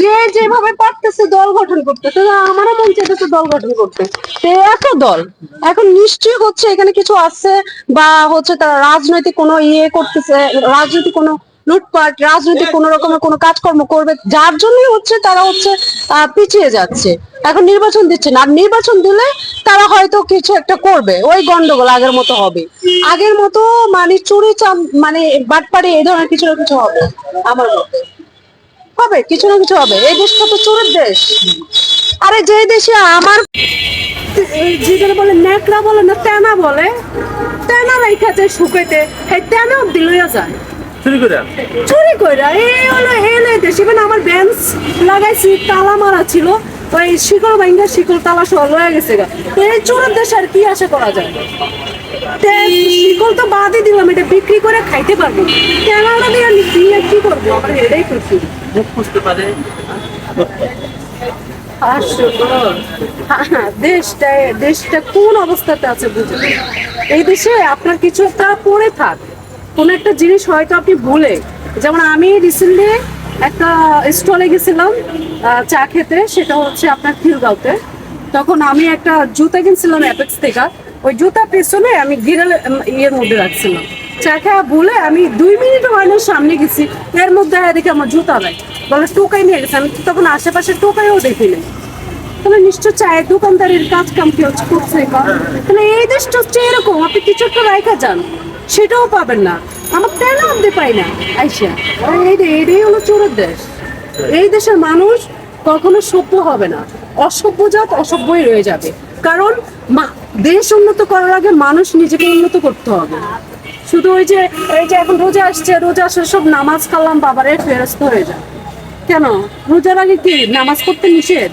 যে যেভাবে পারতেছে দল গঠন করতেছে আমারও মন চাইতেছে দল গঠন করতে। তো এত দল, এখন নিশ্চয়ই হচ্ছে এখানে কিছু আছে বা হচ্ছে তারা রাজনৈতিক কোনো ইয়ে করতেছে, রাজনৈতিক কোনো লুটপাট, রাজনৈতিক কোন রকমের কোনো কাজকর্ম করবে, যার জন্যই হচ্ছে তারা হচ্ছে পিছিয়ে যাচ্ছে। এখন নির্বাচন দিচ্ছে না, আর নির্বাচন দিলে তারা হয়তো কিছু একটা করবে, ওই গন্ডগোল আগের মতো হবে। আগের মতো মানে চুরি চাম মানে বাটপাড়ি এই ধরনের কিছু না কিছু হবে, আমার মতে। হবে কিছু না কিছু হবে। এই দেশটা তো চোরের দেশ। আরে যে দেশে আমার যেটা বলে ন্যাকড়া বলে না তেনা বলে তেনা রাইখা যায় শুকাইতে এই তেনা অব্দি লইয়া যায়। চুরি করে চুরি কইরা এই হলো এই দেশ। ইভেন আমার বেঞ্চ লাগাইছি তালা মারা ছিল। ওই শিকল ভাঙ্গা শিকল তালা সহ লয়ে গেছে গা। এই চোরের দেশ আর কি আশা করা যায়? শিকল তো বাদই দিলাম এটা বিক্রি করে খাইতে পারব। তেনাটা দিয়ে দিয়ে কি করব? আমার এটাই করছি মুখ খুঁজতে পারে। হ্যাঁ, দেশটা দেশটা কোন অবস্থাতে আছে বুঝে এই দেশে আপনার কিছু একটা পড়ে থাক। কোন একটা জিনিস হয়তো আপনি ভুলে। যেমন আমি রিসেন্টলি একটা স্টলে গেছিলাম চা খেতে, সেটা হচ্ছে আপনার খিলগাঁওতে। তখন আমি একটা জুতা কিনছিলাম অ্যাপেক্স থেকে। ওই জুতা পেছনে আমি গিরাল ইয়ের মধ্যে রাখছিলাম। চা খাওয়া বলে আমি দুই মিনিট না সামনে গেছি, এর মধ্যে দেখি আমার জুতা নাই। বলে টোকাই নিয়ে গেছে। আমি তখন আশেপাশে টোকাইও দেখিনি তাহলে নিশ্চয় চায়ের দোকানদারের কাজ কাম কেউ করছে, কর। তাহলে এই দেশটা হচ্ছে এরকম, আপনি কিছু একটা রাইখা যান, সেটাও পাবেন না। আমার কেন আপনি পাই না। আইসা। আর এই এটাই হলো চোরের দেশ। এই দেশের মানুষ কখনো সভ্য হবে না। অসভ্য জাত অসভ্যই রয়ে যাবে। কারণ দেশ উন্নত করার আগে মানুষ নিজেকে উন্নত করতে হবে। শুধু ওই যে, এই যে এখন রোজা আসছে, রোজা আসে সব নামাজ কালাম বাবারে ফেরস্ত হয়ে যায়। কেন? রোজার আগে কি নামাজ পড়তে নিষেধ?